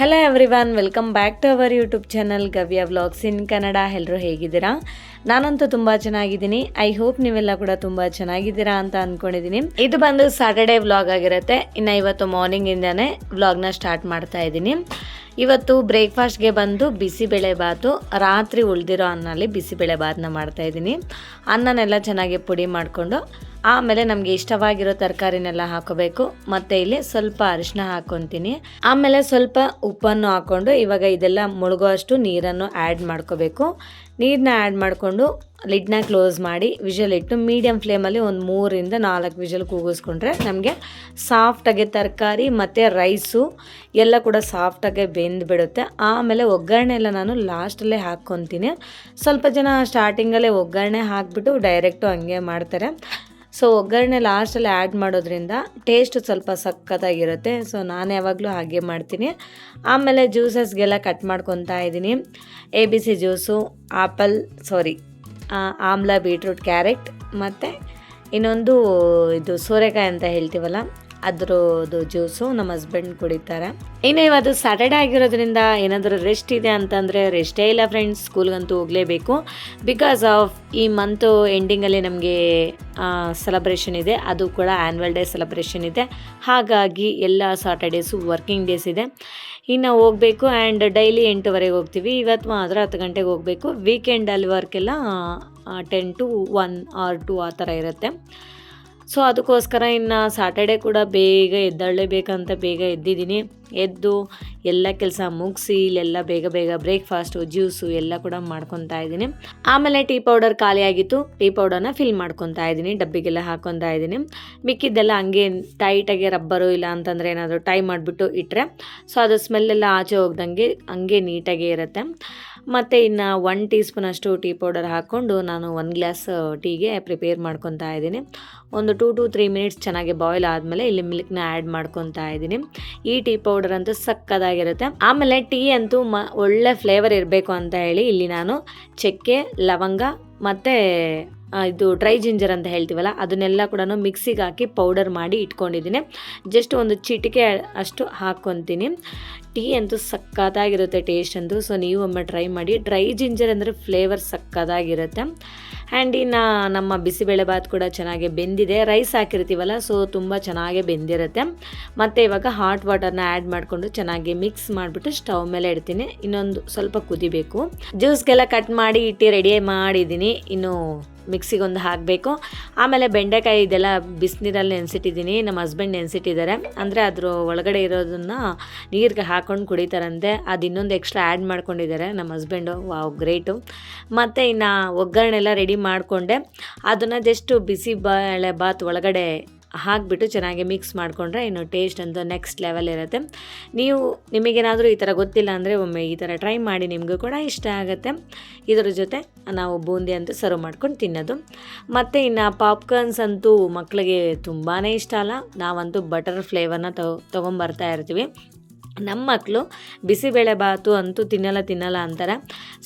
Hello everyone welcome back to our YouTube channel Gavya vlogs in Kannada ಎಲ್ಲರೂ ಹೇಗಿದ್ದೀರಾ? ನಾನಂತೂ ತುಂಬ ಚೆನ್ನಾಗಿದ್ದೀನಿ. ಐ ಹೋಪ್ ನೀವೆಲ್ಲ ಕೂಡ ತುಂಬ ಚೆನ್ನಾಗಿದ್ದೀರಾ ಅಂತ ಅಂದ್ಕೊಂಡಿದ್ದೀನಿ ಇದು ಬಂದು ಸಾಟರ್ಡೆ ವ್ಲಾಗ್ ಆಗಿರುತ್ತೆ. ಇನ್ನು ಇವತ್ತು ಮಾರ್ನಿಂಗಿಂದನೇ ವ್ಲಾಗ್ನ ಸ್ಟಾರ್ಟ್ ಮಾಡ್ತಾ ಇದ್ದೀನಿ. ಇವತ್ತು ಬ್ರೇಕ್ಫಾಸ್ಟ್ಗೆ ಬಂದು ಬಿಸಿಬೇಳೆಬಾತು ರಾತ್ರಿ ಉಳಿದಿರೋ ಅನ್ನಲ್ಲಿ ಬಿಸಿಬೇಳೆ ಮಾಡ್ತಾಯಿದ್ದೀನಿ ಅನ್ನನೆಲ್ಲ ಚೆನ್ನಾಗಿ ಪುಡಿ ಮಾಡಿಕೊಂಡು ಆಮೇಲೆ ನಮಗೆ ಇಷ್ಟವಾಗಿರೋ ತರಕಾರಿನೆಲ್ಲ ಹಾಕೋಬೇಕು. ಮತ್ತೆ ಇಲ್ಲಿ ಸ್ವಲ್ಪ ಅರಿಶಿನ ಹಾಕೊತೀನಿ. ಆಮೇಲೆ ಸ್ವಲ್ಪ ಉಪ್ಪನ್ನು ಹಾಕೊಂಡು ಇವಾಗ ಇದೆಲ್ಲ ಮುಳುಗೋ ಅಷ್ಟು ನೀರನ್ನು ಆ್ಯಡ್ ಮಾಡ್ಕೋಬೇಕು. ನೀರನ್ನ ಆ್ಯಡ್ ಮಾಡಿಕೊಂಡು ಲಿಡ್ನ ಕ್ಲೋಸ್ ಮಾಡಿ ವಿಷಲ್ ಇಟ್ಟು ಮೀಡಿಯಮ್ ಫ್ಲೇಮಲ್ಲಿ ಒಂದು ಮೂರಿಂದ ನಾಲ್ಕು ವಿಷಲ್ ಕೂಗಿಸ್ಕೊಂಡ್ರೆ ನಮಗೆ ಸಾಫ್ಟಾಗಿ ತರಕಾರಿ ಮತ್ತು ರೈಸು ಎಲ್ಲ ಕೂಡ ಸಾಫ್ಟಾಗೆ ಬೆಂದು ಬಿಡುತ್ತೆ ಆಮೇಲೆ ಒಗ್ಗರಣೆ ಎಲ್ಲ ನಾನು ಲಾಸ್ಟಲ್ಲೇ ಹಾಕ್ಕೊತೀನಿ ಸ್ವಲ್ಪ ಜನ ಸ್ಟಾರ್ಟಿಂಗಲ್ಲೇ ಒಗ್ಗರಣೆ ಹಾಕ್ಬಿಟ್ಟು ಡೈರೆಕ್ಟು ಹಂಗೆ ಮಾಡ್ತಾರೆ. ಸೊ ಒಗ್ಗರಣೆ ಲಾಸ್ಟಲ್ಲಿ ಆ್ಯಡ್ ಮಾಡೋದ್ರಿಂದ ಟೇಸ್ಟ್ ಸ್ವಲ್ಪ ಸಖತ್ತಾಗಿರುತ್ತೆ. ಸೊ ನಾನು ಯಾವಾಗಲೂ ಹಾಗೆ ಮಾಡ್ತೀನಿ. ಆಮೇಲೆ ಜ್ಯೂಸಸ್ಗೆಲ್ಲ ಕಟ್ ಮಾಡ್ಕೊತಾ ಇದ್ದೀನಿ. A B C juice apple sorry amla beetroot carrot ಮತ್ತು ಇನ್ನೊಂದು ಇದು ಸೋರೆಕಾಯಿ ಅಂತ ಹೇಳ್ತೀವಲ್ಲ ಅದ್ರದ್ದು ಜ್ಯೂಸು ನಮ್ಮ ಹಸ್ಬೆಂಡ್ ಕುಡಿತಾರೆ. ಇನ್ನು ಇವತ್ತು ಸ್ಯಾಟರ್ಡೆ ಆಗಿರೋದ್ರಿಂದ ಏನಾದರೂ ರೆಸ್ಟ್ ಇದೆ ಅಂತಂದರೆ ರೆಸ್ಟೇ ಇಲ್ಲ ಫ್ರೆಂಡ್ಸ್ ಸ್ಕೂಲ್ಗಂತೂ ಹೋಗಲೇಬೇಕು. ಬಿಕಾಸ್ ಆಫ್ ಈ ಮಂತು ಎಂಡಿಂಗಲ್ಲಿ ನಮಗೆ ಸೆಲೆಬ್ರೇಷನ್ ಇದೆ. ಅದು ಕೂಡ ಆ್ಯನ್ವಲ್ ಡೇ ಸೆಲೆಬ್ರೇಷನ್ ಇದೆ. ಹಾಗಾಗಿ ಎಲ್ಲ ಸಾಟರ್ಡೇಸು ವರ್ಕಿಂಗ್ ಡೇಸ್ ಇದೆ. ಇನ್ನು ಹೋಗಬೇಕು ಆ್ಯಂಡ್ ಡೈಲಿ ಎಂಟುವರೆಗೆ ಹೋಗ್ತೀವಿ. ಇವತ್ತು ಮಾತ್ರ ಹತ್ತು ಗಂಟೆಗೆ ಹೋಗಬೇಕು. ವೀಕೆಂಡಲ್ಲಿ ವರ್ಕೆಲ್ಲ ten to one or two ಆ ಥರ ಇರುತ್ತೆ. ಸೊ ಅದಕ್ಕೋಸ್ಕರ ಇನ್ನು ಸಾಟರ್ಡೆ ಕೂಡ ಬೇಗ ಎದ್ದಾಳಲೇಬೇಕಂತ ಬೇಗ ಎದ್ದಿದ್ದೀನಿ. ಎದ್ದು ಎಲ್ಲ ಕೆಲಸ ಮುಗಿಸಿ ಇಲ್ಲೆಲ್ಲ ಬೇಗ ಬೇಗ ಬ್ರೇಕ್ಫಾಸ್ಟು ಜ್ಯೂಸು ಎಲ್ಲ ಕೂಡ ಮಾಡ್ಕೊತಾ ಇದ್ದೀನಿ. ಆಮೇಲೆ ಟೀ ಪೌಡರ್ ಖಾಲಿ ಆಗಿತ್ತು. ಟೀ ಪೌಡರ್ನ ಫಿಲ್ ಮಾಡ್ಕೊತಾ ಇದ್ದೀನಿ. ಡಬ್ಬಿಗೆಲ್ಲ ಹಾಕೊತಾ ಇದ್ದೀನಿ. ಮಿಕ್ಕಿದ್ದೆಲ್ಲ ಹಂಗೆ ಟೈಟಾಗಿ ರಬ್ಬರು ಇಲ್ಲ ಅಂತಂದರೆ ಏನಾದರೂ ಟೈ ಮಾಡಿಬಿಟ್ಟು ಇಟ್ಟರೆ ಸೊ ಅದು ಸ್ಮೆಲ್ಲೆಲ್ಲ ಆಚೆ ಹೋಗ್ದಂಗೆ ಹಂಗೆ ನೀಟಾಗೇ ಇರುತ್ತೆ. ಮತ್ತು ಇನ್ನು ಒನ್ ಟೀ ಸ್ಪೂನಷ್ಟು ಟೀ ಪೌಡರ್ ಹಾಕ್ಕೊಂಡು ನಾನು ಒಂದು ಗ್ಲಾಸ್ ಟೀಗೆ ಪ್ರಿಪೇರ್ ಮಾಡ್ಕೊತಾ ಇದ್ದೀನಿ. ಒಂದು ಟೂ ಟು ತ್ರೀ ಮಿನಿಟ್ಸ್ ಚೆನ್ನಾಗಿ ಬಾಯ್ಲ್ ಆದಮೇಲೆ ಇಲ್ಲಿ ಮಿಲ್ಕ್ನ ಆ್ಯಡ್ ಮಾಡ್ಕೊತಾ ಇದ್ದೀನಿ. ಈ ಟೀ ಪೌಡರ್ ಅಂತೂ ಸಕ್ಕದಾಗಿರುತ್ತೆ. ಆಮೇಲೆ ಟೀ ಅಂತೂ ಮ, ಒಳ್ಳೆ ಫ್ಲೇವರ್ ಇರಬೇಕು ಅಂತ ಹೇಳಿ ಇಲ್ಲಿ ನಾನು ಚಕ್ಕೆ, ಲವಂಗ ಮತ್ತು ಇದು ಡ್ರೈ ಜಿಂಜರ್ ಅಂತ ಹೇಳ್ತೀವಲ್ಲ, ಅದನ್ನೆಲ್ಲ ಕೂಡ ಮಿಕ್ಸಿಗೆ ಹಾಕಿ ಪೌಡರ್ ಮಾಡಿ ಇಟ್ಕೊಂಡಿದ್ದೀನಿ. ಜಸ್ಟ್ ಒಂದು ಚಿಟಿಕೆ ಅಷ್ಟು ಹಾಕ್ಕೊತೀನಿ ಟೀ ಅಂತೂ ಸಕ್ಕತ್ತಾಗಿರುತ್ತೆ ಟೇಸ್ಟ್ ಅಂತೂ ಸೊ ನೀವು ಒಮ್ಮೆ ಟ್ರೈ ಮಾಡಿ. ಡ್ರೈ ಜಿಂಜರ್ ಅಂದರೆ ಫ್ಲೇವರ್ ಸಕ್ಕತ್ತಾಗಿರುತ್ತೆ. ಆ್ಯಂಡ್ ಇನ್ನು ನಮ್ಮ ಬಿಸಿಬೇಳೆ ಬಾತ್ ಕೂಡ ಚೆನ್ನಾಗಿ ಬೆಂದಿದೆ. ರೈಸ್ ಹಾಕಿರ್ತೀವಲ್ಲ ಸೊ ತುಂಬ ಚೆನ್ನಾಗಿ ಬೆಂದಿರುತ್ತೆ. ಮತ್ತು ಇವಾಗ ಹಾಟ್ ವಾಟರ್ನ ಆ್ಯಡ್ ಮಾಡಿಕೊಂಡು ಚೆನ್ನಾಗಿ ಮಿಕ್ಸ್ ಮಾಡಿಬಿಟ್ಟು ಸ್ಟವ್ ಮೇಲೆ ಇಡ್ತೀನಿ. ಇನ್ನೊಂದು ಸ್ವಲ್ಪ ಕುದಿಬೇಕು. ಜ್ಯೂಸ್ಗೆಲ್ಲ ಕಟ್ ಮಾಡಿ ಇಟ್ಟು ರೆಡಿ ಮಾಡಿದ್ದೀನಿ. ಇನ್ನು ಮಿಕ್ಸಿಗೆ ಒಂದು ಹಾಕಬೇಕು. ಆಮೇಲೆ ಬೆಂಡೆಕಾಯಿ ಇದೆಲ್ಲ ಬಿಸಿನೀರಲ್ಲಿ ನೆನೆಸಿಟ್ಟಿದ್ದೀನಿ. ನಮ್ಮ ಹಸ್ಬೆಂಡ್ ನೆನೆಸಿಟ್ಟಿದ್ದಾರೆ. ಅಂದರೆ ಅದ್ರ ಒಳಗಡೆ ಇರೋದನ್ನು ನೀರಿಗೆ ಹಾಕ್ಕೊಂಡು ಕುಡಿತಾರಂತೆ. ಅದು ಇನ್ನೊಂದು ಎಕ್ಸ್ಟ್ರಾ ಆ್ಯಡ್ ಮಾಡ್ಕೊಂಡಿದ್ದಾರೆ ನಮ್ಮ ಹಸ್ಬೆಂಡು. Wow, great. ಮತ್ತು ಇನ್ನು ಒಗ್ಗರಣೆ ಎಲ್ಲ ರೆಡಿ ಮಾಡಿಕೊಂಡೆ. ಅದನ್ನು ಜಸ್ಟು ಬಿಸಿ ಬಾಳೆ ಬಾತ್ ಒಳಗಡೆ ಹಾಕಿಬಿಟ್ಟು ಚೆನ್ನಾಗಿ ಮಿಕ್ಸ್ ಮಾಡಿಕೊಂಡ್ರೆ ಇನ್ನು ಟೇಸ್ಟ್ ಅಂತ ನೆಕ್ಸ್ಟ್ ಲೆವೆಲ್ ಇರುತ್ತೆ. ನೀವು ನಿಮಗೇನಾದರೂ ಈ ಥರ ಗೊತ್ತಿಲ್ಲ ಅಂದರೆ ಒಮ್ಮೆ ಈ ಥರ ಟ್ರೈ ಮಾಡಿ ನಿಮಗೂ ಕೂಡ ಇಷ್ಟ ಆಗುತ್ತೆ. ಇದರ ಜೊತೆ ನಾವು ಬೂಂದಿ ಅಂತೂ ಸರ್ವ್ ಮಾಡ್ಕೊಂಡು ತಿನ್ನೋದು. ಮತ್ತು ಇನ್ನು ಪಾಪ್ಕಾರ್ನ್ಸ್ ಅಂತೂ ಮಕ್ಕಳಿಗೆ ತುಂಬಾ ಇಷ್ಟ ಅಲ್ಲ. ನಾವಂತೂ ಬಟರ್ ಫ್ಲೇವರ್ನ ತಗೊ ತೊಗೊಂಬರ್ತಾ ಇರ್ತೀವಿ. ನಮ್ಮ ಮಕ್ಕಳು ಬಿಸಿಬೇಳೆ ಬಾತು ಅಂತೂ ತಿನ್ನಲ್ಲ ತಿನ್ನಲ್ಲ ಅಂತಾರೆ.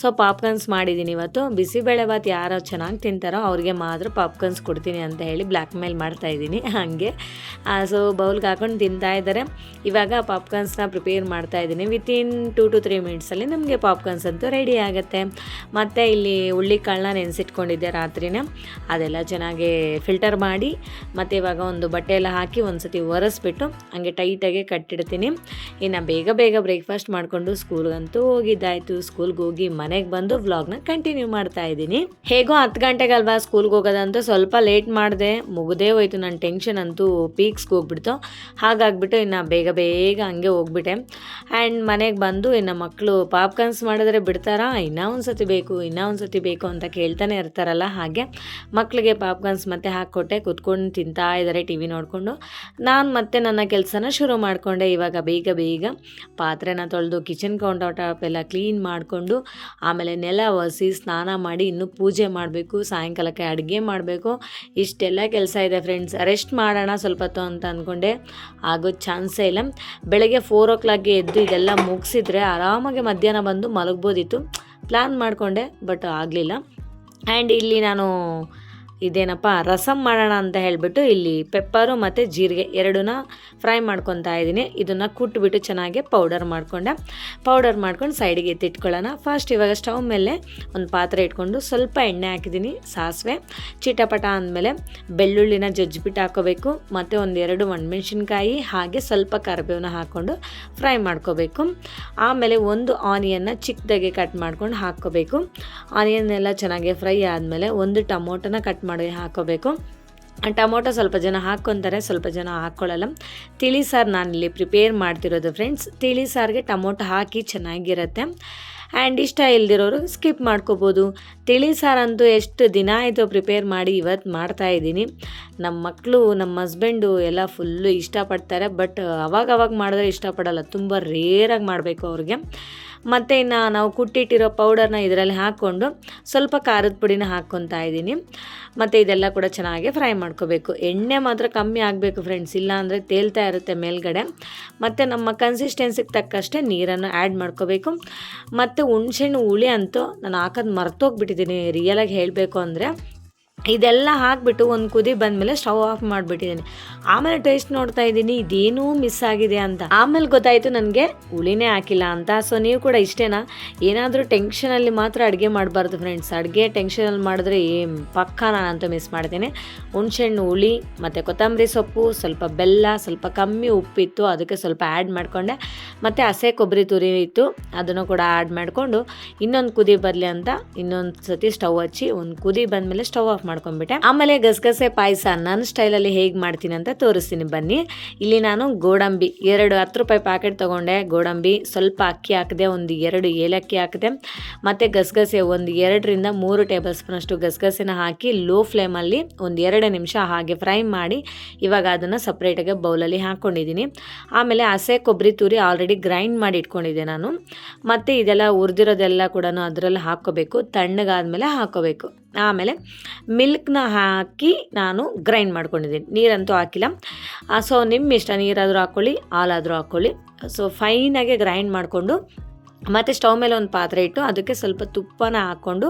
ಸೊ ಪಾಪ್ಕಾರ್ನ್ಸ್ ಮಾಡಿದ್ದೀನಿ ಇವತ್ತು. ಬಿಸಿಬೇಳೆ ಬಾತ್ ಯಾರು ಚೆನ್ನಾಗಿ ತಿಂತಾರೋ ಅವ್ರಿಗೆ ಮಾತ್ರ ಪಾಪ್ಕಾರ್ನ್ಸ್ ಕೊಡ್ತೀನಿ ಅಂತ ಹೇಳಿ ಬ್ಲ್ಯಾಕ್ ಮೇಲ್ ಮಾಡ್ತಾಯಿದ್ದೀನಿ ಹಾಗೆ. ಸೊ ಬೌಲ್ಗೆ ಹಾಕೊಂಡು ತಿಂತಾ ಇದ್ದಾರೆ. ಇವಾಗ ಪಾಪ್ಕಾರ್ನ್ಸ್ನ ಪ್ರಿಪೇರ್ ಮಾಡ್ತಾ ಇದ್ದೀನಿ. ವಿತಿನ್ ಟೂ ಟು ತ್ರೀ ಮಿನಿಟ್ಸಲ್ಲಿ ನಮಗೆ ಪಾಪ್ಕಾರ್ನ್ಸ್ ಅಂತೂ ರೆಡಿ ಆಗುತ್ತೆ. ಮತ್ತು ಇಲ್ಲಿ ಹುಳ್ಳಿಕಾಳನ್ನ ನೆನೆಸಿಟ್ಕೊಂಡಿದ್ದೆ ರಾತ್ರಿನೇ. ಅದೆಲ್ಲ ಚೆನ್ನಾಗಿ ಫಿಲ್ಟರ್ ಮಾಡಿ, ಮತ್ತು ಇವಾಗ ಒಂದು ಬಟ್ಟೆ ಎಲ್ಲ ಹಾಕಿ ಒಂದು ಸತಿ ಒರೆಸ್ಬಿಟ್ಟು ಹಂಗೆ ಟೈಟಾಗಿ ಕಟ್ಟಿಡ್ತೀನಿ. ಇನ್ನು ಬೇಗ ಬೇಗ ಬ್ರೇಕ್ಫಾಸ್ಟ್ ಮಾಡಿಕೊಂಡು ಸ್ಕೂಲ್ಗಂತೂ ಹೋಗಿದ್ದಾಯಿತು. ಸ್ಕೂಲ್ಗೆ ಹೋಗಿ ಮನೆಗೆ ಬಂದು ವ್ಲಾಗ್ನ ಕಂಟಿನ್ಯೂ ಮಾಡ್ತಾ ಇದ್ದೀನಿ. ಹೇಗೋ ಹತ್ತು ಗಂಟೆಗಲ್ವಾ ಸ್ಕೂಲ್ಗೆ ಹೋಗೋದಂತ ಸ್ವಲ್ಪ ಲೇಟ್ ಮಾಡಿದೆ. ಮುಗದೇ ಹೋಯ್ತು ನನ್ನ ಟೆನ್ಷನ್ ಅಂತೂ ಪೀಕ್ಸ್ಗೆ ಹೋಗ್ಬಿಡ್ತು. ಹಾಗಾಗ್ಬಿಟ್ಟು ಇನ್ನು ಬೇಗ ಬೇಗ ಹಂಗೆ ಹೋಗ್ಬಿಟ್ಟೆ. ಆ್ಯಂಡ್ ಮನೆಗೆ ಬಂದು ಇನ್ನು ಮಕ್ಕಳು ಪಾಪ್ಕಾರ್ನ್ಸ್ ಮಾಡಿದ್ರೆ ಬಿಡ್ತಾರಾ? ಇನ್ನೂ ಒಂದು ಸತಿ ಬೇಕು, ಇನ್ನೂ ಒಂದು ಸತಿ ಬೇಕು ಅಂತ ಕೇಳ್ತಾನೆ ಇರ್ತಾರಲ್ಲ ಹಾಗೆ. ಮಕ್ಕಳಿಗೆ ಪಾಪ್ಕಾರ್ನ್ಸ್ ಮತ್ತೆ ಹಾಕ್ಕೊಟ್ಟೆ, ಕುತ್ಕೊಂಡು ತಿಂತಾ ಇದ್ದಾರೆ ಟಿ ವಿ ನೋಡಿಕೊಂಡು. ನಾನು ಮತ್ತೆ ನನ್ನ ಕೆಲಸನ ಶುರು ಮಾಡಿಕೊಂಡೆ. ಇವಾಗ ಬೇಗ ಬೇಗ ಪಾತ್ರೆನ ತೊಳೆದು ಕಿಚನ್ ಕೌಂಟರ್ ಟಾಪ್ ಎಲ್ಲ ಕ್ಲೀನ್ ಮಾಡಿಕೊಂಡು ಆಮೇಲೆ ನೆಲ ಒರೆಸಿ ಸ್ನಾನ ಮಾಡಿ ಇನ್ನೂ ಪೂಜೆ ಮಾಡಬೇಕು, ಸಾಯಂಕಾಲಕ್ಕೆ ಅಡುಗೆ ಮಾಡಬೇಕು. ಇಷ್ಟೆಲ್ಲ ಕೆಲಸ ಇದೆ ಫ್ರೆಂಡ್ಸ್ ರೆಸ್ಟ್ ಮಾಡೋಣ ಸ್ವಲ್ಪ ಹೊತ್ತು ಅಂತ ಅಂದ್ಕೊಂಡೆ. ಆಗೋ ಚಾನ್ಸೇ ಇಲ್ಲ. ಬೆಳಗ್ಗೆ ಫೋರ್ ಓ ಕ್ಲಾಕ್ಗೆ ಎದ್ದು ಇದೆಲ್ಲ ಮುಗಿಸಿದ್ರೆ ಆರಾಮಾಗಿ ಮಧ್ಯಾಹ್ನ ಬಂದು ಮಲಗ್ಬೋದಿತ್ತು. ಪ್ಲ್ಯಾನ್ ಮಾಡಿಕೊಂಡೆ ಬಟ್ ಆಗಲಿಲ್ಲ. ಆ್ಯಂಡ್ ಇಲ್ಲಿ ನಾನು ಇದೇನಪ್ಪ ರಸಮ್ ಮಾಡೋಣ ಅಂತ ಹೇಳಿಬಿಟ್ಟು ಇಲ್ಲಿ ಪೆಪ್ಪರು ಮತ್ತು ಜೀರಿಗೆ ಎರಡನ್ನ ಫ್ರೈ ಮಾಡ್ಕೊತಾ ಇದ್ದೀನಿ. ಇದನ್ನು ಕುಟ್ಬಿಟ್ಟು ಚೆನ್ನಾಗಿ ಪೌಡರ್ ಮಾಡಿಕೊಂಡೆ. ಪೌಡರ್ ಮಾಡ್ಕೊಂಡು ಸೈಡಿಗೆ ಎತ್ತಿಟ್ಕೊಳ್ಳೋಣ. ಫಸ್ಟ್ ಇವಾಗ ಸ್ಟವ್ ಮೇಲೆ ಒಂದು ಪಾತ್ರೆ ಇಟ್ಕೊಂಡು ಸ್ವಲ್ಪ ಎಣ್ಣೆ ಹಾಕಿದ್ದೀನಿ ಸಾಸಿವೆ. ಚಿಟಪಟ ಅಂದಮೇಲೆ ಬೆಳ್ಳುಳ್ಳಿನ ಜಜ್ಜಿಬಿಟ್ಟು ಹಾಕೋಬೇಕು. ಮತ್ತು ಒಂದೆರಡು ಒಣಮೆಣ್ಸಿನ್ಕಾಯಿ, ಹಾಗೆ ಸ್ವಲ್ಪ ಕರಿಬೇವನ್ನ ಹಾಕ್ಕೊಂಡು ಫ್ರೈ ಮಾಡ್ಕೋಬೇಕು. ಆಮೇಲೆ ಒಂದು ಆನಿಯನ್ನ ಚಿಕ್ಕದಾಗಿ ಕಟ್ ಮಾಡ್ಕೊಂಡು ಹಾಕ್ಕೋಬೇಕು. ಆನಿಯನ್ ಎಲ್ಲ ಚೆನ್ನಾಗಿ ಫ್ರೈ ಆದಮೇಲೆ ಒಂದು ಟೊಮೊಟೊನ ಕಟ್ ಹಾಕೋಬೇಕು. ಟೊಮೊಟೊ ಸ್ವಲ್ಪ ಜನ ಹಾಕ್ಕೊತಾರೆ, ಸ್ವಲ್ಪ ಜನ ಹಾಕ್ಕೊಳ್ಳಲ್ಲ ತಿಳಿ ಸಾರು ನಾನಿಲ್ಲಿ ಪ್ರಿಪೇರ್ ಮಾಡ್ತಿರೋದು ಫ್ರೆಂಡ್ಸ್ ತಿಳಿ ಸಾರಿಗೆ ಟೊಮೊಟೊ ಹಾಕಿ ಚೆನ್ನಾಗಿರುತ್ತೆ. ಆ್ಯಂಡ್ ಇಷ್ಟ ಇಲ್ದಿರೋರು ಸ್ಕಿಪ್ ಮಾಡ್ಕೋಬೋದು. ತಿಳಿ ಸಾರಂತೂ ಎಷ್ಟು ದಿನ ಆಯಿತು ಪ್ರಿಪೇರ್ ಮಾಡಿ ಇವತ್ತು ಮಾಡ್ತಾ ಇದ್ದೀನಿ. ನಮ್ಮ ಮಕ್ಕಳು ನಮ್ಮ ಹಸ್ಬೆಂಡು ಎಲ್ಲ ಫುಲ್ಲು ಇಷ್ಟಪಡ್ತಾರೆ. ಬಟ್ ಅವಾಗ ಅವಾಗ ಮಾಡಿದ್ರೆ ಇಷ್ಟಪಡಲ್ಲ. ತುಂಬ ರೇರಾಗಿ ಮಾಡಬೇಕು ಅವ್ರಿಗೆ. ಮತ್ತು ಇನ್ನು ನಾವು ಕುಟ್ಟಿಟ್ಟಿರೋ ಪೌಡರ್ನ ಇದರಲ್ಲಿ ಹಾಕ್ಕೊಂಡು ಸ್ವಲ್ಪ ಖಾರದ ಪುಡಿನ ಹಾಕ್ಕೊತಾ ಇದ್ದೀನಿ. ಮತ್ತು ಇದೆಲ್ಲ ಕೂಡ ಚೆನ್ನಾಗಿ ಫ್ರೈ ಮಾಡ್ಕೋಬೇಕು. ಎಣ್ಣೆ ಮಾತ್ರ ಕಮ್ಮಿ ಆಗಬೇಕು ಫ್ರೆಂಡ್ಸ್ ಇಲ್ಲ ಅಂದರೆ ತೇಲ್ತಾ ಇರುತ್ತೆ ಮೇಲ್ಗಡೆ. ಮತ್ತು ನಮ್ಮ ಕನ್ಸಿಸ್ಟೆನ್ಸಿಗೆ ತಕ್ಕಷ್ಟೇ ನೀರನ್ನು ಆ್ಯಡ್ ಮಾಡ್ಕೋಬೇಕು. ಮತ್ತು ಹುಣ್ಸೆಣ್ಣು ಹುಳಿ ಅಂತೂ ನಾನು ಹಾಕೋದು ಮರ್ತೋಗ್ಬಿಟ್ಟಿದ್ದೀನಿ ರಿಯಲಾಗಿ ಹೇಳಬೇಕು ಅಂದರೆ. ಇದೆಲ್ಲ ಹಾಕಿಬಿಟ್ಟು ಒಂದು ಕುದಿ ಬಂದಮೇಲೆ ಸ್ಟವ್ ಆಫ್ ಮಾಡಿಬಿಟ್ಟಿದ್ದೀನಿ ಆಮೇಲೆ ಟೇಸ್ಟ್ ನೋಡ್ತಾ ಇದ್ದೀನಿ, ಇದೇನೂ ಮಿಸ್ ಆಗಿದೆ ಅಂತ. ಆಮೇಲೆ ಗೊತ್ತಾಯಿತು ನನಗೆ, ಹುಳಿನೇ ಹಾಕಿಲ್ಲ ಅಂತ. ಸೊ ನೀವು ಕೂಡ ಇಷ್ಟೇನಾ? ಏನಾದರೂ ಟೆನ್ಷನಲ್ಲಿ ಮಾತ್ರ ಅಡುಗೆ ಮಾಡಬಾರ್ದು ಫ್ರೆಂಡ್ಸ್ ಅಡುಗೆ ಟೆನ್ಷನಲ್ಲಿ ಮಾಡಿದ್ರೆ ಪಕ್ಕ ನಾನಂತೂ ಮಿಸ್ ಮಾಡ್ತೀನಿ. ಹುಣ್ಸೆಹಣ್ಣು, ಹುಳಿ, ಮತ್ತು ಕೊತ್ತಂಬರಿ ಸೊಪ್ಪು, ಸ್ವಲ್ಪ ಬೆಲ್ಲ, ಸ್ವಲ್ಪ ಕಮ್ಮಿ ಉಪ್ಪಿತ್ತು, ಅದಕ್ಕೆ ಸ್ವಲ್ಪ ಆ್ಯಡ್ ಮಾಡಿಕೊಂಡೆ. ಮತ್ತು ಹಸೆ ಕೊಬ್ಬರಿ ತುರಿ ಇತ್ತು, ಅದನ್ನು ಕೂಡ ಆ್ಯಡ್ ಮಾಡಿಕೊಂಡು ಇನ್ನೊಂದು ಕುದಿ ಬರಲಿ ಅಂತ ಇನ್ನೊಂದು ಸತಿ ಸ್ಟವ್ ಹಚ್ಚಿ ಒಂದು ಕುದಿ ಬಂದಮೇಲೆ ಸ್ಟವ್ ಆಫ್ ಮಾಡ್ಕೊಂಡ್ಬಿಟ್ಟೆ. ಆಮೇಲೆ ಗಸಗಸೆ ಪಾಯಸ ನನ್ನ ಸ್ಟೈಲಲ್ಲಿ ಹೇಗೆ ಮಾಡ್ತೀನಿ ಅಂತ ತೋರಿಸ್ತೀನಿ ಬನ್ನಿ. ಇಲ್ಲಿ ನಾನು ಗೋಡಂಬಿ ಎರಡು ಹತ್ತು ರೂಪಾಯಿ ಪ್ಯಾಕೆಟ್ ತೊಗೊಂಡೆ. ಗೋಡಂಬಿ ಸ್ವಲ್ಪ ಅಕ್ಕಿ ಹಾಕಿದೆ, ಒಂದು ಎರಡು ಏಲಕ್ಕಿ ಹಾಕಿದೆ, ಮತ್ತು ಗಸಗಸೆ ಒಂದು ಎರಡರಿಂದ ಮೂರು ಟೇಬಲ್ ಸ್ಪೂನಷ್ಟು ಗಸಗಸೆನ ಹಾಕಿ ಲೋ ಫ್ಲೇಮಲ್ಲಿ ಒಂದು ಎರಡು ನಿಮಿಷ ಹಾಗೆ ಫ್ರೈ ಮಾಡಿ ಇವಾಗ ಅದನ್ನು ಸಪ್ರೇಟಾಗಿ ಬೌಲಲ್ಲಿ ಹಾಕ್ಕೊಂಡಿದ್ದೀನಿ ಆಮೇಲೆ ಹಸೆ, ಕೊಬ್ಬರಿ, ತುರಿ ಆಲ್ರೆಡಿ ಗ್ರೈಂಡ್ ಮಾಡಿ ಇಟ್ಕೊಂಡಿದ್ದೆ ನಾನು. ಮತ್ತು ಇದೆಲ್ಲ ಹುರಿದಿರೋದೆಲ್ಲ ಕೂಡ ಅದರಲ್ಲಿ ಹಾಕ್ಕೋಬೇಕು. ತಣ್ಣಗಾದ್ಮೇಲೆ ಹಾಕ್ಕೋಬೇಕು. ಆಮೇಲೆ ಮಿಲ್ಕ್ನ ಹಾಕಿ ನಾನು ಗ್ರೈಂಡ್ ಮಾಡ್ಕೊಂಡಿದ್ದೀನಿ. ನೀರಂತೂ ಹಾಕಿಲ್ಲ. ಸೊ ನಿಮ್ಮ ಇಷ್ಟ, ನೀರಾದರೂ ಹಾಕ್ಕೊಳ್ಳಿ, ಹಾಲಾದರೂ ಹಾಕ್ಕೊಳ್ಳಿ. ಸೊ ಫೈನಾಗೆ ಗ್ರೈಂಡ್ ಮಾಡಿಕೊಂಡು ಮತ್ತು ಸ್ಟವ್ ಮೇಲೆ ಒಂದು ಪಾತ್ರೆ ಇಟ್ಟು ಅದಕ್ಕೆ ಸ್ವಲ್ಪ ತುಪ್ಪನ ಹಾಕ್ಕೊಂಡು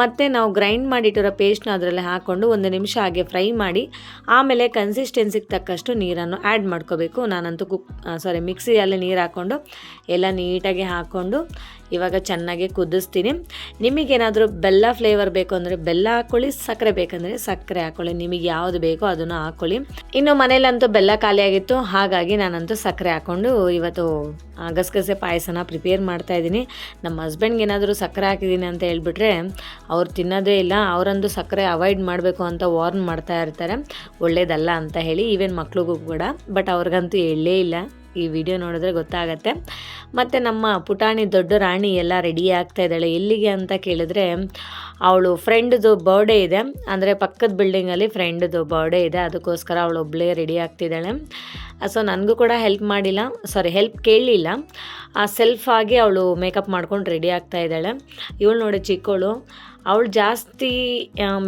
ಮತ್ತು ನಾವು ಗ್ರೈಂಡ್ ಮಾಡಿಟ್ಟಿರೋ ಪೇಸ್ಟ್ನ ಅದರಲ್ಲಿ ಹಾಕ್ಕೊಂಡು ಒಂದು ನಿಮಿಷ ಹಾಗೆ ಫ್ರೈ ಮಾಡಿ ಆಮೇಲೆ ಕನ್ಸಿಸ್ಟೆನ್ಸಿಗೆ ತಕ್ಕಷ್ಟು ನೀರನ್ನು ಆ್ಯಡ್ ಮಾಡ್ಕೋಬೇಕು. ನಾನಂತೂ ಕುಕ್ ಸಾರಿ ಮಿಕ್ಸಿಯಲ್ಲಿ ನೀರು ಹಾಕ್ಕೊಂಡು ಎಲ್ಲ ನೀಟಾಗಿ ಹಾಕ್ಕೊಂಡು ಇವಾಗ ಚೆನ್ನಾಗಿ ಕುದಿಸ್ತೀನಿ. ನಿಮಗೇನಾದರೂ ಬೆಲ್ಲ ಫ್ಲೇವರ್ ಬೇಕು ಅಂದರೆ ಬೆಲ್ಲ ಹಾಕ್ಕೊಳ್ಳಿ ಸಕ್ಕರೆ ಬೇಕಂದರೆ ಸಕ್ಕರೆ ಹಾಕ್ಕೊಳ್ಳಿ ನಿಮಗೆ ಯಾವುದು ಬೇಕೋ ಅದನ್ನು ಹಾಕ್ಕೊಳ್ಳಿ ಇನ್ನು ಮನೇಲಂತೂ ಬೆಲ್ಲ ಖಾಲಿಯಾಗಿತ್ತು ಹಾಗಾಗಿ ನಾನಂತೂ ಸಕ್ಕರೆ ಹಾಕ್ಕೊಂಡು ಇವತ್ತು ಗಸಗಸೆ ಪಾಯಸನ ಪ್ರಿಪೇರ್ ಮಾಡ್ತಾ ಇದ್ದೀನಿ. ನಮ್ಮ ಹಸ್ಬೆಂಡ್ಗೆ ಏನಾದರೂ ಸಕ್ಕರೆ ಹಾಕಿದ್ದೀನಿ ಅಂತ ಹೇಳ್ಬಿಟ್ರೆ ಅವ್ರು ತಿನ್ನೋದೇ ಇಲ್ಲ. ಅವರಂದು ಸಕ್ಕರೆ ಅವಾಯ್ಡ್ ಮಾಡಬೇಕು ಅಂತ ವಾರ್ನ್ ಮಾಡ್ತಾ ಇರ್ತಾರೆ. ಒಳ್ಳೇದಲ್ಲ ಅಂತ ಹೇಳಿ ಈವನ್ ಮಕ್ಳಿಗೂ ಕೂಡ. ಬಟ್ ಅವ್ರಿಗಂತೂ ಹೇಳಲೇ ಇಲ್ಲ. ಈ ವಿಡಿಯೋ ನೋಡಿದ್ರೆ ಗೊತ್ತಾಗತ್ತೆ. ಮತ್ತು ನಮ್ಮ ಪುಟಾಣಿ ದೊಡ್ಡ ರಾಣಿ ಎಲ್ಲ ರೆಡಿ ಆಗ್ತಾ ಇದ್ದಾಳೆ. ಎಲ್ಲಿಗೆ ಅಂತ ಕೇಳಿದ್ರೆ, ಅವಳು ಫ್ರೆಂಡ್ದು ಬರ್ಡೇ ಇದೆ. ಅಂದರೆ ಪಕ್ಕದ ಬಿಲ್ಡಿಂಗಲ್ಲಿ ಫ್ರೆಂಡ್ದು ಬರ್ಡೇ ಇದೆ. ಅದಕ್ಕೋಸ್ಕರ ಅವಳು ಒಬ್ಬಳೇ ರೆಡಿ ಆಗ್ತಿದ್ದಾಳೆ. ಸೊ ನನಗೂ ಕೂಡ ಹೆಲ್ಪ್ ಮಾಡಿಲ್ಲ. ಸಾರಿ ಹೆಲ್ಪ್ ಕೇಳಲಿಲ್ಲ ಸೆಲ್ಫ್ ಆಗಿ ಅವಳು ಮೇಕಪ್ ಮಾಡ್ಕೊಂಡು ರೆಡಿ ಆಗ್ತಾ ಇದ್ದಾಳೆ. ಇವಳು ನೋಡಿ ಚಿಕ್ಕವಳು ಅವಳು ಜಾಸ್ತಿ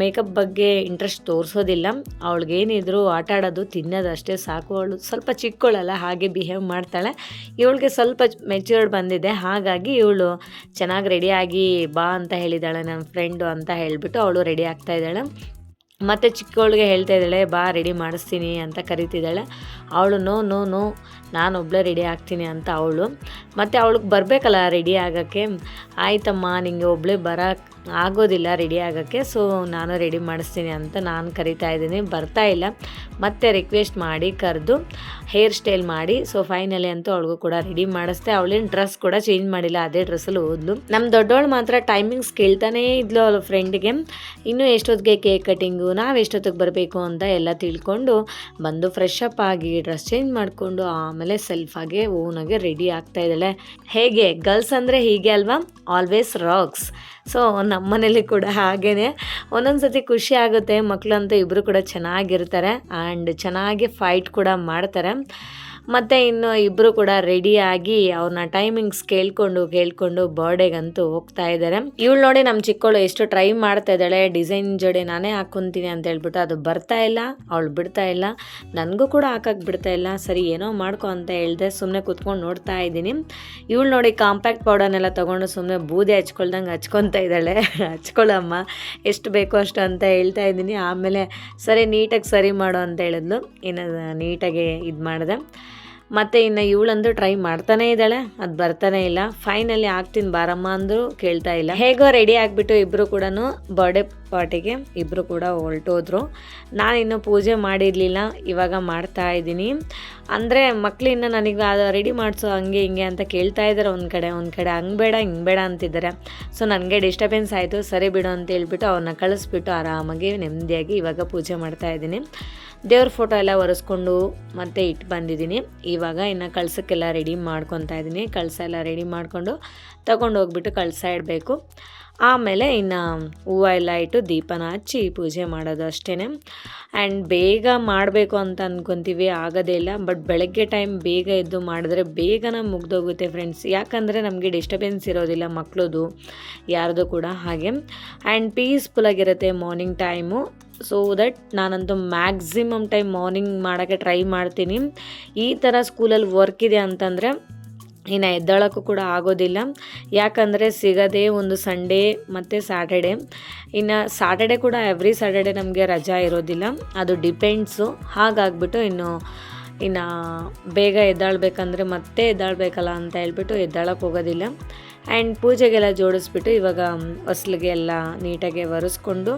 ಮೇಕಪ್ ಬಗ್ಗೆ ಇಂಟ್ರೆಸ್ಟ್ ತೋರಿಸೋದಿಲ್ಲ. ಅವಳಿಗೇನಿದ್ರು ಆಟ ಆಡೋದು, ತಿನ್ನೋದು ಅಷ್ಟೇ ಸಾಕು. ಅವಳು ಸ್ವಲ್ಪ ಚಿಕ್ಕವಳಲ್ಲ, ಹಾಗೆ ಬಿಹೇವ್ ಮಾಡ್ತಾಳೆ. ಇವಳಿಗೆ ಸ್ವಲ್ಪ ಮೆಚ್ಯೂರ್ಡ್ ಬಂದಿದೆ. ಹಾಗಾಗಿ ಇವಳು ಚೆನ್ನಾಗಿ ರೆಡಿಯಾಗಿ ಬಾ ಅಂತ ಹೇಳಿದ್ದಾಳೆ ನನ್ನ ಫ್ರೆಂಡು ಅಂತ ಹೇಳಿಬಿಟ್ಟು ಅವಳು ರೆಡಿ ಆಗ್ತಾ ಇದ್ದಾಳೆ. ಮತ್ತು ಚಿಕ್ಕವಳಿಗೆ ಹೇಳ್ತಾ ಇದ್ದಾಳೆ, ಬಾ ರೆಡಿ ಮಾಡಿಸ್ತೀನಿ ಅಂತ ಕರಿತಿದ್ದಾಳೆ. ಅವಳು ನೋ ನೋ ನೋ ನಾನು ಒಬ್ಬಳೇ ರೆಡಿ ಆಗ್ತೀನಿ ಅಂತ ಅವಳು. ಮತ್ತು ಅವಳಿಗೆ ಬರಬೇಕಲ್ಲ ರೆಡಿ ಆಗೋಕ್ಕೆ. ಆಯ್ತಮ್ಮ, ನಿಂಗೆ ಒಬ್ಬಳೇ ಬರಕ್ಕೆ ಆಗೋದಿಲ್ಲ ರೆಡಿ ಆಗೋಕ್ಕೆ ಸೊ ನಾನು ರೆಡಿ ಮಾಡಿಸ್ತೀನಿ ಅಂತ ನಾನು ಕರಿತಾ ಇದ್ದೀನಿ. ಬರ್ತಾ ಇಲ್ಲ. ಮತ್ತೆ ರಿಕ್ವೆಸ್ಟ್ ಮಾಡಿ ಕರೆದು ಹೇರ್ ಸ್ಟೈಲ್ ಮಾಡಿ ಸೊ ಫೈನಲಿ ಅಂತೂ ಅವಳಿಗೂ ಕೂಡ ರೆಡಿ ಮಾಡಿಸ್ದೆ. ಅವಳೇನು ಡ್ರೆಸ್ ಕೂಡ ಚೇಂಜ್ ಮಾಡಿಲ್ಲ, ಅದೇ ಡ್ರೆಸ್ಸಲ್ಲಿ ಹೋದ್ಲು. ನಮ್ಮ ದೊಡ್ಡವಳು ಮಾತ್ರ ಟೈಮಿಂಗ್ಸ್ ಕೇಳ್ತಾನೇ ಇದ್ಲು ಅವಳ ಫ್ರೆಂಡ್ಗೆ ಇನ್ನೂ ಎಷ್ಟೊತ್ತಿಗೆ ಕೇಕ್ ಕಟಿಂಗು ನಾವು ಎಷ್ಟೊತ್ತಿಗೆ ಬರಬೇಕು ಅಂತ ಎಲ್ಲ ತಿಳ್ಕೊಂಡು ಬಂದು ಫ್ರೆಶ್ ಅಪ್ ಆಗಿ ಡ್ರೆಸ್ ಚೇಂಜ್ ಮಾಡಿಕೊಂಡು ಆಮೇಲೆ ಸೆಲ್ಫಾಗೆ ಓನಾಗೆ ರೆಡಿ ಆಗ್ತಾ ಇದ್ದಾಳೆ. ಹೇಗೆ? ಗರ್ಲ್ಸ್ ಅಂದರೆ ಹೀಗೆ ಅಲ್ವಾ? ಆಲ್ವೇಸ್ ರಾಕ್ಸ್ ಸೊ ನಮ್ಮ ಮನೇಲಿ ಕೂಡ ಹಾಗೇ ಒಂದೊಂದು ಸತಿ ಖುಷಿ ಆಗುತ್ತೆ. ಮಕ್ಕಳಂತೂ ಇಬ್ಬರು ಕೂಡ ಚೆನ್ನಾಗಿರ್ತಾರೆ. ಆ್ಯಂಡ್ ಚೆನ್ನಾಗಿ ಫೈಟ್ ಕೂಡ ಮಾಡ್ತಾರೆ. ಮತ್ತು ಇನ್ನು ಇಬ್ಬರು ಕೂಡ ರೆಡಿಯಾಗಿ ಅವ್ರನ್ನ ಟೈಮಿಂಗ್ಸ್ ಕೇಳ್ಕೊಂಡು ಕೇಳ್ಕೊಂಡು ಬರ್ಡೇಗಂತೂ ಹೋಗ್ತಾ ಇದ್ದಾರೆ ಇವಳು ನೋಡಿ ನಮ್ಮ ಚಿಕ್ಕವಳು ಎಷ್ಟು ಟ್ರೈ ಮಾಡ್ತಾ ಇದ್ದಾಳೆ ಡಿಸೈನ್ ಜೋಡಿ ನಾನೇ ಹಾಕ್ಕೊಂತೀನಿ ಅಂತ ಹೇಳ್ಬಿಟ್ಟು ಅದು ಬರ್ತಾ ಇಲ್ಲ, ಅವಳು ಬಿಡ್ತಾ ಇಲ್ಲ, ನನಗೂ ಕೂಡ ಹಾಕಕ್ಕೆ ಬಿಡ್ತಾ ಇಲ್ಲ, ಸರಿ ಏನೋ ಮಾಡ್ಕೊ ಅಂತ ಹೇಳ್ದೆ ಸುಮ್ಮನೆ ಕೂತ್ಕೊಂಡು ನೋಡ್ತಾ ಇದ್ದೀನಿ. ಇವಳು ನೋಡಿ ಕಾಂಪ್ಯಾಕ್ಟ್ ಪೌಡರ್ನೆಲ್ಲ ತೊಗೊಂಡು ಸುಮ್ಮನೆ ಬೂದಿ ಹಚ್ಕೊಳ್ದಂಗೆ ಹಚ್ಕೊತಾ ಇದ್ದಾಳೆ. ಹಚ್ಕೊಳ್ಳಮ್ಮ ಎಷ್ಟು ಬೇಕೋ ಅಷ್ಟು ಅಂತ ಹೇಳ್ತಾ ಇದ್ದೀನಿ. ಆಮೇಲೆ ಸರಿ ನೀಟಾಗಿ ಸರಿ ಮಾಡು ಅಂತ ಹೇಳಿದ್ಲು. ಇನ್ನು ನೀಟಾಗಿ ಇದು ಮಾಡಿದೆ. ಮತ್ತು ಇನ್ನು ಇವಳಂದು ಟ್ರೈ ಮಾಡ್ತಾನೇ ಇದ್ದಾಳೆ. ಅದು ಬರ್ತಾನೆ ಇಲ್ಲ. ಫೈನಲಿ ಆಗ್ತೀನಿ ಬಾರಮ್ಮ ಅಂದರೂ ಕೇಳ್ತಾ ಇಲ್ಲ. ಹೇಗೋ ರೆಡಿ ಆಗಿಬಿಟ್ಟು ಇಬ್ಬರು ಕೂಡ ಬರ್ಡೇ ಪಾರ್ಟಿಗೆ ಇಬ್ಬರು ಕೂಡ ಹೊರಟೋದ್ರು. ನಾನು ಇನ್ನೂ ಪೂಜೆ ಮಾಡಿರಲಿಲ್ಲ. ಇವಾಗ ಮಾಡ್ತಾ ಇದ್ದೀನಿ. ಅಂದರೆ ಮಕ್ಕಳಿನ್ನ ನನಗೆ ಅದು ರೆಡಿ ಮಾಡಿಸೋ ಹಂಗೆ ಹಿಂಗೆ ಅಂತ ಕೇಳ್ತಾ ಇದ್ದಾರೆ ಒಂದು ಕಡೆ ಒಂದು ಕಡೆ. ಹಂಗೆ ಬೇಡ, ಹಿಂಗೆ ಬೇಡ ಅಂತಿದ್ದಾರೆ. ಸೊ ನನಗೆ ಡಿಸ್ಟರ್ಬೆನ್ಸ್ ಆಯಿತು. ಸರಿ ಬಿಡು ಅಂತ ಹೇಳ್ಬಿಟ್ಟು ಅವ್ರನ್ನ ಕಳಿಸ್ಬಿಟ್ಟು ಆರಾಮಾಗಿ ನೆಮ್ಮದಿಯಾಗಿ ಇವಾಗ ಪೂಜೆ ಮಾಡ್ತಾ ಇದ್ದೀನಿ. ದೇವ್ರ ಫೋಟೋ ಎಲ್ಲ ಒರೆಸ್ಕೊಂಡು ಮತ್ತೆ ಇಟ್ಟು ಬಂದಿದ್ದೀನಿ. ಇವಾಗ ಇನ್ನು ಕಳ್ಸಕ್ಕೆಲ್ಲ ರೆಡಿ ಮಾಡ್ಕೊತಾ ಇದ್ದೀನಿ. ಕಳಸ ಎಲ್ಲ ರೆಡಿ ಮಾಡಿಕೊಂಡು ತಗೊಂಡು ಹೋಗ್ಬಿಟ್ಟು ಕಳಸ ಇಡಬೇಕು. ಆಮೇಲೆ ಇನ್ನು ಹೂವು ಎಲ್ಲ ಇಟ್ಟು ದೀಪನ ಹಚ್ಚಿ ಪೂಜೆ ಮಾಡೋದು ಅಷ್ಟೇ ಆ್ಯಂಡ್ ಬೇಗ ಮಾಡಬೇಕು ಅಂತ ಅಂದ್ಕೊತೀವಿ ಆಗೋದೇ ಇಲ್ಲ. ಬಟ್ ಬೆಳಗ್ಗೆ ಟೈಮ್ ಬೇಗ ಎದ್ದು ಮಾಡಿದ್ರೆ ಬೇಗನ ಮುಗ್ದೋಗುತ್ತೆ ಫ್ರೆಂಡ್ಸ್ ಯಾಕಂದರೆ ನಮಗೆ ಡಿಸ್ಟರ್ಬೆನ್ಸ್ ಇರೋದಿಲ್ಲ ಮಕ್ಕಳದು ಯಾರ್ದು ಕೂಡ ಹಾಗೆ. ಆ್ಯಂಡ್ ಪೀಸ್ಫುಲ್ಲಾಗಿರುತ್ತೆ ಮಾರ್ನಿಂಗ್ ಟೈಮು ಸೊ ದಟ್ ನಾನಂತೂ ಮ್ಯಾಕ್ಸಿಮಮ್ ಟೈಮ್ ಮಾರ್ನಿಂಗ್ ಮಾಡೋಕ್ಕೆ ಟ್ರೈ ಮಾಡ್ತೀನಿ. ಈ ಥರ ಸ್ಕೂಲಲ್ಲಿ ವರ್ಕ್ ಇದೆ ಅಂತಂದರೆ ಇನ್ನು ಎದ್ದೇಳೋಕ್ಕೂ ಕೂಡ ಆಗೋದಿಲ್ಲ. ಯಾಕಂದರೆ ಸಿಗೋದೇ ಒಂದು ಸಂಡೇ ಮತ್ತು ಸ್ಯಾಟರ್ಡೆ ಇನ್ನು ಸ್ಯಾಟರ್ಡೆ ಕೂಡ ಎವ್ರಿ ಸ್ಯಾಟರ್ಡೆ ನಮಗೆ ರಜಾ ಇರೋದಿಲ್ಲ. ಅದು ಡಿಪೆಂಡ್ಸು ಹಾಗಾಗ್ಬಿಟ್ಟು ಇನ್ನು ಇನ್ನು ಬೇಗ ಎದ್ದಾಳ್ಬೇಕಂದ್ರೆ ಮತ್ತೆ ಎದ್ದಾಳ್ಬೇಕಲ್ಲ ಅಂತ ಹೇಳ್ಬಿಟ್ಟು ಎದ್ದಾಳಕ್ಕೆ ಹೋಗೋದಿಲ್ಲ. ಆ್ಯಂಡ್ ಪೂಜೆಗೆಲ್ಲ ಜೋಡಿಸ್ಬಿಟ್ಟು ಇವಾಗ ಹೊಸ್ಲಿಗೆ ಎಲ್ಲ ನೀಟಾಗಿ ಒರೆಸ್ಕೊಂಡು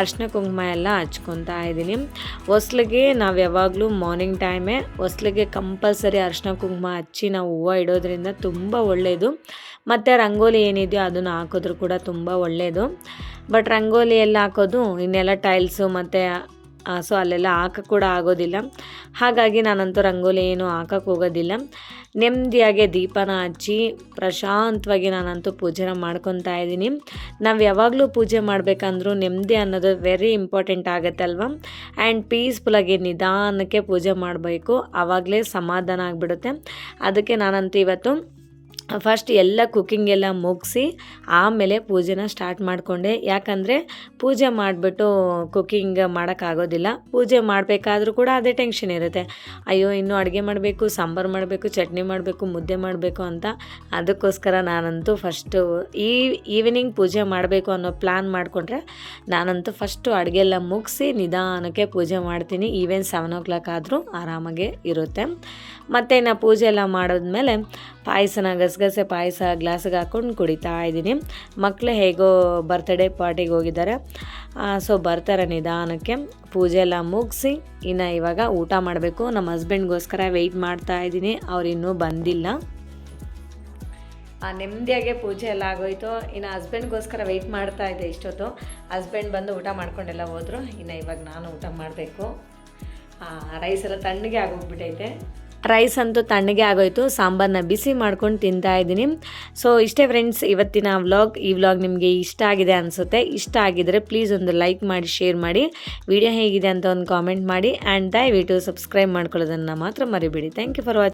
ಅರ್ಶಿನ ಕುಂಕುಮ ಎಲ್ಲ ಹಚ್ಕೊತಾ ಇದ್ದೀನಿ. ಹೊಸ್ಲಿಗೆ ನಾವು ಯಾವಾಗಲೂ ಮಾರ್ನಿಂಗ್ ಟೈಮೇ ಹೊಸ್ಲಿಗೆ ಕಂಪಲ್ಸರಿ ಅರ್ಶಿನ ಕುಂಕುಮ ಹಚ್ಚಿ ನಾವು ಹೂವು ಇಡೋದ್ರಿಂದ ತುಂಬ ಒಳ್ಳೆಯದು ಮತ್ತು ರಂಗೋಲಿ ಏನಿದೆಯೋ ಅದನ್ನು ಹಾಕಿದ್ರು ಕೂಡ ತುಂಬ ಒಳ್ಳೆಯದು ಬಟ್ ರಂಗೋಲಿ ಎಲ್ಲ ಹಾಕೋದು, ಇನ್ನೆಲ್ಲ ಟೈಲ್ಸು ಮತ್ತು ಸೊ ಅಲ್ಲೆಲ್ಲ ಹಾಕಕ್ಕೆ ಕೂಡ ಆಗೋದಿಲ್ಲ. ಹಾಗಾಗಿ ನಾನಂತೂ ರಂಗೋಲಿ ಏನು ಹಾಕಕ್ಕೆ ಹೋಗೋದಿಲ್ಲ. ನೆಮ್ಮದಿಯಾಗಿ ದೀಪನ ಹಚ್ಚಿ ಪ್ರಶಾಂತವಾಗಿ ನಾನಂತೂ ಪೂಜೆನ ಮಾಡ್ಕೊತಾ ಇದ್ದೀನಿ. ನಾವು ಯಾವಾಗಲೂ ಪೂಜೆ ಮಾಡಬೇಕಂದ್ರೂ ನೆಮ್ಮದಿ ಅನ್ನೋದು ವೆರಿ ಇಂಪಾರ್ಟೆಂಟ್ ಆಗುತ್ತೆ ಅಲ್ವಾ ಆ್ಯಂಡ್ ಪೀಸ್ಫುಲ್ಲಾಗಿ ನಿಧಾನಕ್ಕೆ ಪೂಜೆ ಮಾಡಬೇಕು. ಆವಾಗಲೇ ಸಮಾಧಾನ ಆಗಿಬಿಡುತ್ತೆ. ಅದಕ್ಕೆ ನಾನಂತೂ ಇವತ್ತು ಫಸ್ಟ್ ಎಲ್ಲ ಕುಕ್ಕಿಂಗ್ ಎಲ್ಲ ಮುಗಿಸಿ ಆಮೇಲೆ ಪೂಜೆನ ಸ್ಟಾರ್ಟ್ ಮಾಡಿಕೊಂಡೆ. ಯಾಕಂದರೆ ಪೂಜೆ ಮಾಡಿಬಿಟ್ಟು ಕುಕ್ಕಿಂಗ್ ಮಾಡೋಕ್ಕಾಗೋದಿಲ್ಲ ಪೂಜೆ ಮಾಡಬೇಕಾದ್ರೂ ಕೂಡ ಅದೇ ಟೆನ್ಷನ್ ಇರುತ್ತೆ. ಅಯ್ಯೋ, ಇನ್ನೂ ಅಡುಗೆ ಮಾಡಬೇಕು, ಸಾಂಬಾರು ಮಾಡಬೇಕು, ಚಟ್ನಿ ಮಾಡಬೇಕು, ಮುದ್ದೆ ಮಾಡಬೇಕು ಅಂತ ಅದಕ್ಕೋಸ್ಕರ ನಾನಂತೂ ಫಸ್ಟು ಈ ಈವ್ನಿಂಗ್ ಪೂಜೆ ಮಾಡಬೇಕು ಅನ್ನೋ ಪ್ಲ್ಯಾನ್ ಮಾಡಿಕೊಂಡ್ರೆ ನಾನಂತೂ ಫಸ್ಟು ಅಡುಗೆ ಎಲ್ಲ ಮುಗಿಸಿ ನಿಧಾನಕ್ಕೆ ಪೂಜೆ ಮಾಡ್ತೀನಿ. ಈವೆನ್ ಸೆವೆನ್ ಓ ಕ್ಲಾಕ್ ಆದರೂ ಆರಾಮಾಗೆ ಇರುತ್ತೆ. ಮತ್ತು ನಾ ಪೂಜೆ ಎಲ್ಲ ಮಾಡಿದ್ಮೇಲೆ ಪಾಯಸನ ಗಸಗಸೆ ಪಾಯಸ ಗ್ಲಾಸಿಗೆ ಹಾಕ್ಕೊಂಡು ಕುಡಿತಾ ಇದ್ದೀನಿ. ಮಕ್ಕಳು ಹೇಗೋ ಬರ್ತಡೇ ಪಾರ್ಟಿಗೆ ಹೋಗಿದ್ದಾರೆ. ಸೊ ಬರ್ತಾರೆ ನಿಧಾನಕ್ಕೆ. ಪೂಜೆ ಎಲ್ಲ ಮುಗಿಸಿ, ಇನ್ನು ಇವಾಗ ಊಟ ಮಾಡಬೇಕು. ನಮ್ಮ ಹಸ್ಬೆಂಡ್ಗೋಸ್ಕರ ವೆಯ್ಟ್ ಮಾಡ್ತಾ ಇದ್ದೀನಿ. ಅವ್ರು ಇನ್ನೂ ಬಂದಿಲ್ಲ. ನೆಮ್ಮದಿಯಾಗೆ ಪೂಜೆ ಎಲ್ಲ ಆಗೋಯಿತು. ಇನ್ನು ಹಸ್ಬೆಂಡ್ಗೋಸ್ಕರ ವೆಯ್ಟ್ ಮಾಡ್ತಾ ಇದ್ದೆ ಇಷ್ಟೊತ್ತು. ಹಸ್ಬೆಂಡ್ ಬಂದು ಊಟ ಮಾಡ್ಕೊಂಡೆಲ್ಲ ಹೋದರು. ಇನ್ನು ಇವಾಗ ನಾನು ಊಟ ಮಾಡಬೇಕು. ರೈಸ್ ಎಲ್ಲ ತಣ್ಣಗೆ ಆಗೋಗ್ಬಿಟ್ಟೈತೆ ರೈಸ್ ಅಂತೂ ತಣ್ಣಗೆ ಆಗೋಯಿತು ಸಾಂಬಾರನ್ನ ಬಿಸಿ ಮಾಡ್ಕೊಂಡು ತಿಂತಾ ಇದ್ದೀನಿ. ಸೊ ಇಷ್ಟೇ ಫ್ರೆಂಡ್ಸ್ ಇವತ್ತಿನ ವ್ಲಾಗ್ ಈ ವ್ಲಾಗ್ ನಿಮಗೆ ಇಷ್ಟ ಆಗಿದೆ ಅನಿಸುತ್ತೆ. ಇಷ್ಟ ಆಗಿದರೆ ಪ್ಲೀಸ್ ಒಂದು ಲೈಕ್ ಮಾಡಿ ಶೇರ್ ಮಾಡಿ. ವಿಡಿಯೋ ಹೇಗಿದೆ ಅಂತ ಒಂದು ಕಾಮೆಂಟ್ ಮಾಡಿ. ಆ್ಯಂಡ್ ದಯವಿಟ್ಟು ಸಬ್ಸ್ಕ್ರೈಬ್ ಮಾಡ್ಕೊಳ್ಳೋದನ್ನು ಮಾತ್ರ ಮರಿಬೇಡಿ. Thank you for watching